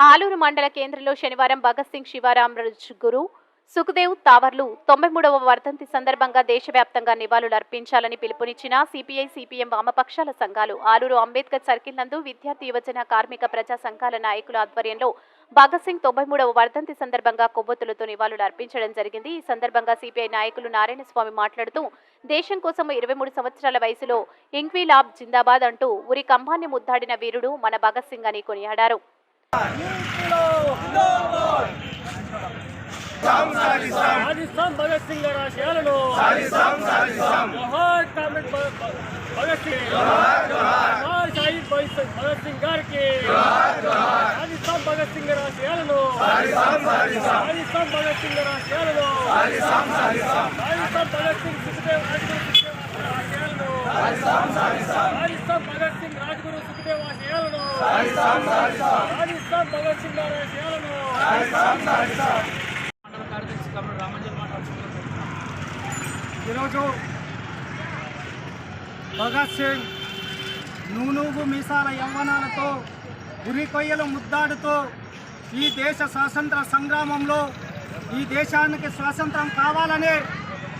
ఆలూరు మండల కేంద్రంలో శనివారం భగత్ సింగ్ శివరామరాజ్ గురు సుఖదేవ్ తావర్లు తొంభై మూడవ వర్ధంతి సందర్భంగా దేశవ్యాప్తంగా నివాళులు అర్పించాలని పిలుపునిచ్చిన సిపిఐ సిపిఎం వామపక్షాల సంఘాలు ఆలూరు అంబేద్కర్ సర్కిల్ నందు విద్యార్థి యువజన కార్మిక ప్రజా సంఘాల నాయకుల ఆధ్వర్యంలో భగత్ సింగ్ తొంభై మూడవ వర్ధంతి సందర్భంగా కొవ్వొత్తులతో నివాళులు అర్పించడం జరిగింది. ఈ సందర్భంగా సిపిఐ నాయకులు నారాయణ స్వామి మాట్లాడుతూ దేశం కోసం ఇరవై మూడు సంవత్సరాల వయసులో ఇంక్విలాబ్ జిందాబాద్ అంటూ ఉరి కంభాన్ని ముద్దాడిన వీరుడు మన భగత్ సింగ్ అని కొనియాడారు. రాజస్థాన్ భగత్ సింగ్ గారి ఆశయాలను. జోహార్ కామ్రేడ్ భగత్ సింగ్. జోహార్ షహీద్ భగత్ సింగ్- గారికి. రాజస్థాన్ భగత్ సింగ్ గారి ఆశయాలను. రాజస్థాన్ భగత్ సింగ్ గారి ఆశయాలను. రాజస్థాన్ భగత్ సింగ్ సుఖదేవ్ రాజ్గురు ఆశయాలను. రాజస్థాన్ భగత్ సింగ్ రాజ్గురు సుఖదేవ్ ఆశయాలను. ఈరోజు భగత్ సింగ్ నూనూగు మీసాల యవ్వనాలతో గురి కొయ్యలు ముద్దాడుతూ ఈ దేశ స్వాతంత్ర సంగ్రామంలో ఈ దేశానికి స్వాతంత్రం కావాలని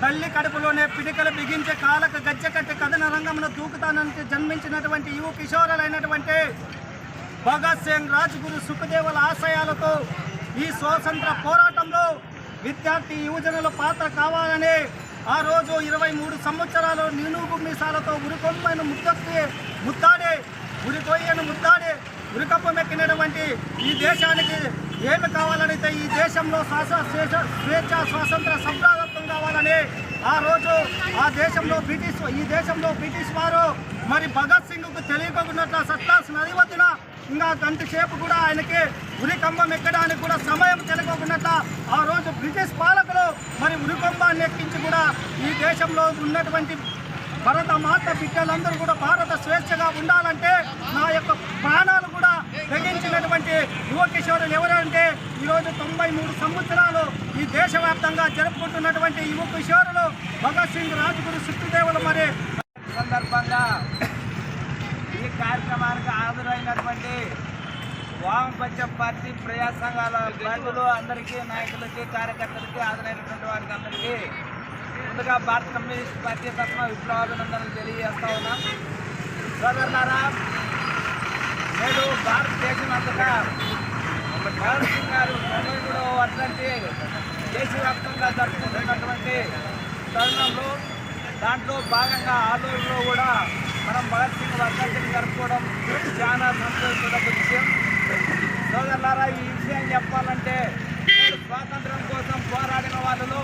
తల్లి కడుపులోనే పిడికలు బిగించే కాలకు గజ్జకట్టి కథన రంగంలో దూకుతానంటే జన్మించినటువంటి యువ కిషోరులైనటువంటి భగత్ సింగ్ రాజ్గురు సుఖదేవుల ఆశయాలతో ఈ స్వాతంత్ర పోరాటంలో విద్యార్థి యువజనుల పాత్ర కావాలని ఆ రోజు ఇరవై మూడు సంవత్సరాలు నిలుగు మీసాలతో ఉరికొమ్మను ముద్దాడే ముద్దాడి ఉరికొయ్యను ముద్దాడి ఉరికప్పమెక్కినటువంటి ఈ దేశానికి ఏమి కావాలనైతే ఈ దేశంలో శ్వాస స్వేచ్ఛ స్వేచ్ఛ స్వాతంత్ర సంప్రాదత్వం కావాలని ఆ రోజు ఆ దేశంలో బ్రిటిష్ ఈ దేశంలో బ్రిటిష్ వారు మరి భగత్ సింగ్కు తెలియకుండా సత్తాస్ నది వద్దున? ఇంకా గంటసేపు కూడా ఆయనకి ఉరికంబం ఎక్కడానికి కూడా సమయం తెలియకుండా ఆ రోజు బ్రిటిష్ పాలకులు మరి ఉరికంబాన్ని ఎక్కించి కూడా ఈ దేశంలో ఉన్నటువంటి భరత మాత బిడ్డలందరూ కూడా భారత స్వేచ్ఛగా ఉండాలంటే నా యొక్క ప్రాణాలు కూడా తెగించినటువంటి యువ కిషోరులు ఎవరంటే ఈరోజు తొంభై మూడు సంవత్సరాలు ఈ దేశవ్యాప్తంగా జరుపుకుంటున్నటువంటి యువ కిషోరులు భగత్ సింగ్ రాజగురు సుఖదేవులు మరి. సందర్భంగా కార్యక్రమానికి హాజరైనటువంటి వామపక్ష పార్టీ ప్రజా సంఘాల ప్రజలు అందరికీ నాయకులకి కార్యకర్తలకి హాజరైనటువంటి వారికి అందరికీ ముందుగా భారత కమ్యూనిస్ట్ పార్టీ తరఫున విప్లవాభినందనలు తెలియజేస్తా ఉన్నాం. సోదరులారా నేడు భారతదేశం అంతగా భగత్ సింగ్ గారు తొంభై మూడవ దేశవ్యాప్తంగా జరుపుకుంటున్నటువంటి తరుణంలో దాంట్లో భాగంగా ఆలూరులో కూడా మనం భగత్ సింగ్ వర్ధంతిని జరుపుకోవడం చాలా సంతోషకర విషయం. సోదరులారా ఈ విషయం చెప్పాలంటే స్వాతంత్రం కోసం పోరాడిన వాళ్ళలో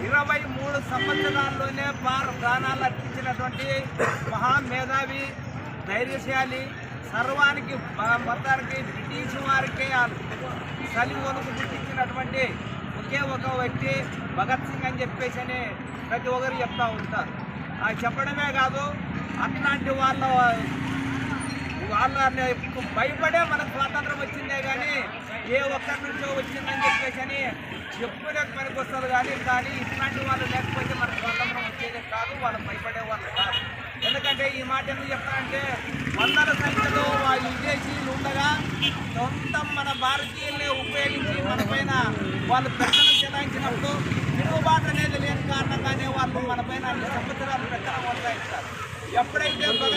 ఇరవై మూడు సంవత్సరాల్లోనే పార ప్రాణాలు అర్పించినటువంటి మహామేధావి ధైర్యశాలి సర్వానికి మొత్తానికి బ్రిటిష్ వారికి చలి గుర్తించినటువంటి ఒకే ఒక వ్యక్తి భగత్ సింగ్ అని చెప్పేసి అని ప్రతి ఒక్కరు చెప్తా ఉంటారు. అది చెప్పడమే కాదు అట్లాంటి వాళ్ళ వాళ్ళని భయపడే మనకు స్వాతంత్రం వచ్చిందే కానీ ఏ ఒక్కరి నుంచో వచ్చిందని చెప్పేసి అని చెప్పుకునే పనికి వస్తుంది కానీ కానీ ఇట్లాంటి వాళ్ళు లేకపోతే మన స్వాతంత్రం వచ్చేదే కాదు వాళ్ళు భయపడే వాళ్ళు కాదు. ఎందుకంటే ఈ మాట ఎందుకు చెప్తానంటే వందల సంఖ్యలో వాళ్ళ విదేశీయులు ఉండగా సొంతం మన భారతీయుల్ని ఉపయోగించి మన పైన వాళ్ళు పెద్దలు చెలాయించినప్పుడు తిరుగుబాటు అనేది లేని కారణంగానే వాళ్ళు మన పైన సంవత్సరాలు పెద్దలు కొనసాగిస్తారు ఎప్పుడైతే